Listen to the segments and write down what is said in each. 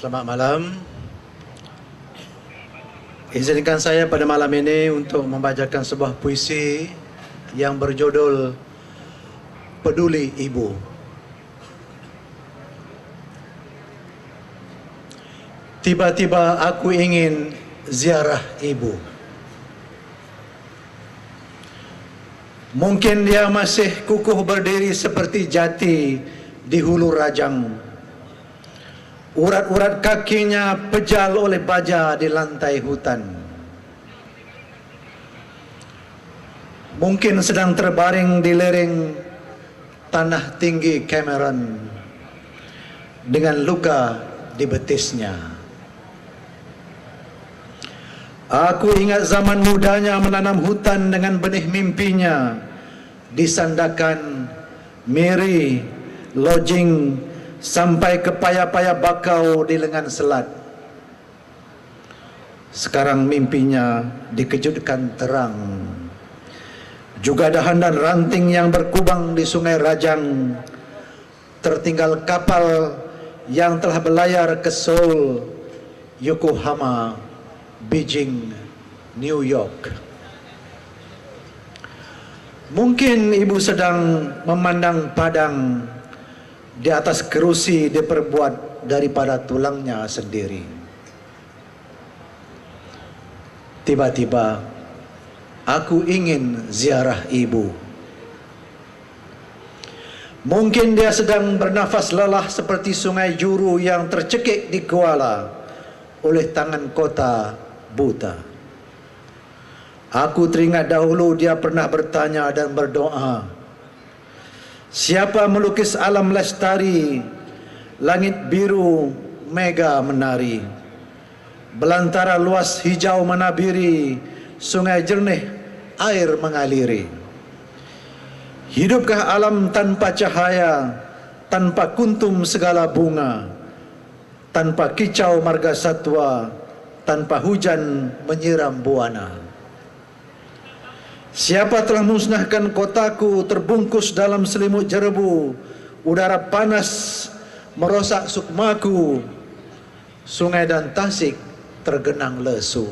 Selamat malam. Izinkan saya pada malam ini untuk membacakan sebuah puisi yang berjudul Peduli Ibu. Tiba-tiba aku ingin ziarah ibu. Mungkin dia masih kukuh berdiri seperti jati di hulu rajang. Urat-urat kakinya pejal oleh baja di lantai hutan. Mungkin sedang terbaring di lereng tanah tinggi Cameron dengan luka di betisnya. Aku ingat zaman mudanya menanam hutan dengan benih mimpinya di sandakan Miri Lodging sampai ke paya-paya bakau di lengan selat. Sekarang mimpinya dikejutkan terang. Juga dahan dan ranting yang berkubang di sungai Rajang. Tertinggal kapal yang telah berlayar ke Seoul, Yokohama, Beijing, New York. Mungkin ibu sedang memandang padang di atas kerusi diperbuat daripada tulangnya sendiri. Tiba-tiba aku ingin ziarah ibu. Mungkin dia sedang bernafas lelah seperti sungai juru yang tercekik di Kuala oleh tangan kota buta. Aku teringat dahulu dia pernah bertanya dan berdoa. Siapa melukis alam lestari, langit biru, mega menari. Belantara luas hijau menabiri, sungai jernih, air mengaliri. Hidupkah alam tanpa cahaya, tanpa kuntum segala bunga, tanpa kicau marga satwa, tanpa hujan menyiram buana. Siapa telah musnahkan kotaku terbungkus dalam selimut jerebu, udara panas merosak sukmaku, sungai dan tasik tergenang lesu.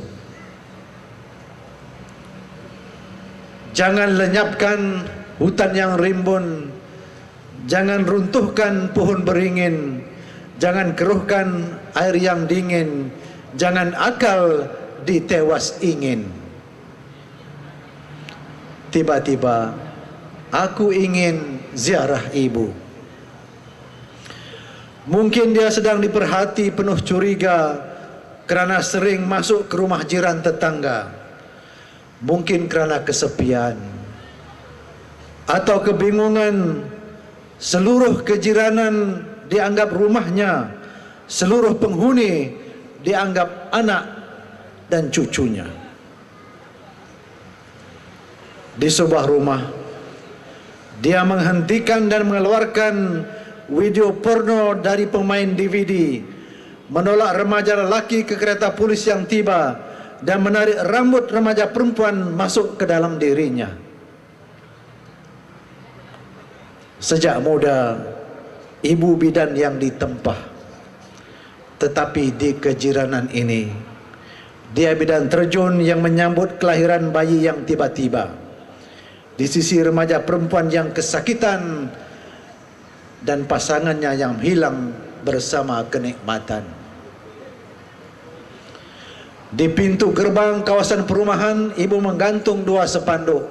Jangan lenyapkan hutan yang rimbun, jangan runtuhkan pohon beringin, jangan keruhkan air yang dingin, jangan akal ditewas ingin. Tiba-tiba aku ingin ziarah ibu. Mungkin dia sedang diperhati penuh curiga kerana sering masuk ke rumah jiran tetangga. Mungkin kerana kesepian atau kebingungan seluruh kejiranan dianggap rumahnya, seluruh penghuni dianggap anak dan cucunya di sebuah rumah. Dia menghentikan dan mengeluarkan video porno dari pemain DVD, menolak remaja lelaki ke kereta polis yang tiba dan menarik rambut remaja perempuan masuk ke dalam dirinya. Sejak muda, ibu bidan yang ditempah. Tetapi di kejiranan ini, dia bidan terjun yang menyambut kelahiran bayi yang tiba-tiba di sisi remaja perempuan yang kesakitan dan pasangannya yang hilang bersama kenikmatan. Di pintu gerbang kawasan perumahan, ibu menggantung dua sepanduk.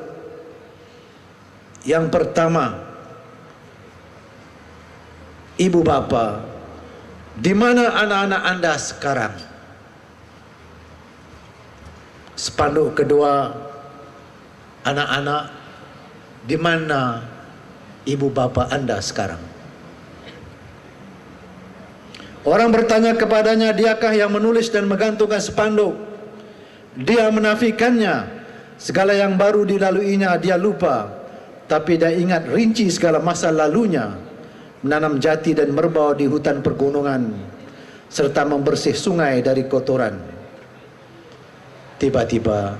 Yang pertama, ibu bapa, di mana anak-anak anda sekarang? Sepanduk kedua, anak-anak di mana ibu bapa anda sekarang? Orang bertanya kepadanya, diakah yang menulis dan menggantungkan sepanduk? Dia menafikannya. Segala yang baru dilaluinya dia lupa. Tapi dia ingat rinci segala masa lalunya. Menanam jati dan merbau di hutan pergunungan. Serta membersih sungai dari kotoran. Tiba-tiba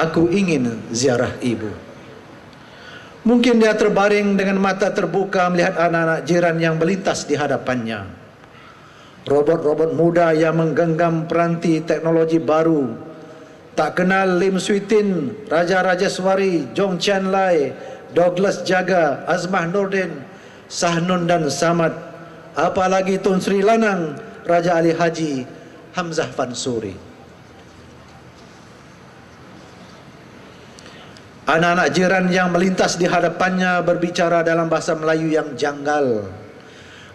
Aku ingin ziarah ibu. Mungkin dia terbaring dengan mata terbuka melihat anak-anak jiran yang melintas di hadapannya. robot-robot muda yang menggenggam peranti teknologi baru. Tak kenal Lim Switin, Raja Raja Swari, Jong Chan Lai, Douglas Jaga, Azmah Nordin, Sahnun dan Samad. Apalagi Tun Sri Lanang, Raja Ali Haji, Hamzah Fansuri. Anak-anak jiran yang melintas di hadapannya berbicara dalam bahasa Melayu yang janggal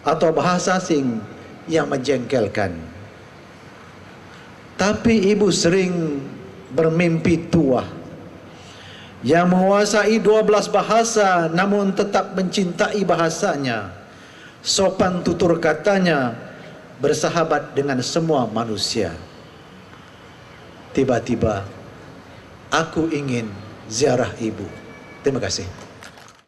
atau bahasa asing yang menjengkelkan. Tapi ibu sering bermimpi tua yang menguasai 12 bahasa namun tetap mencintai bahasanya. Sopan tutur katanya bersahabat dengan semua manusia. Tiba-tiba aku ingin ziarah ibu. Terima kasih.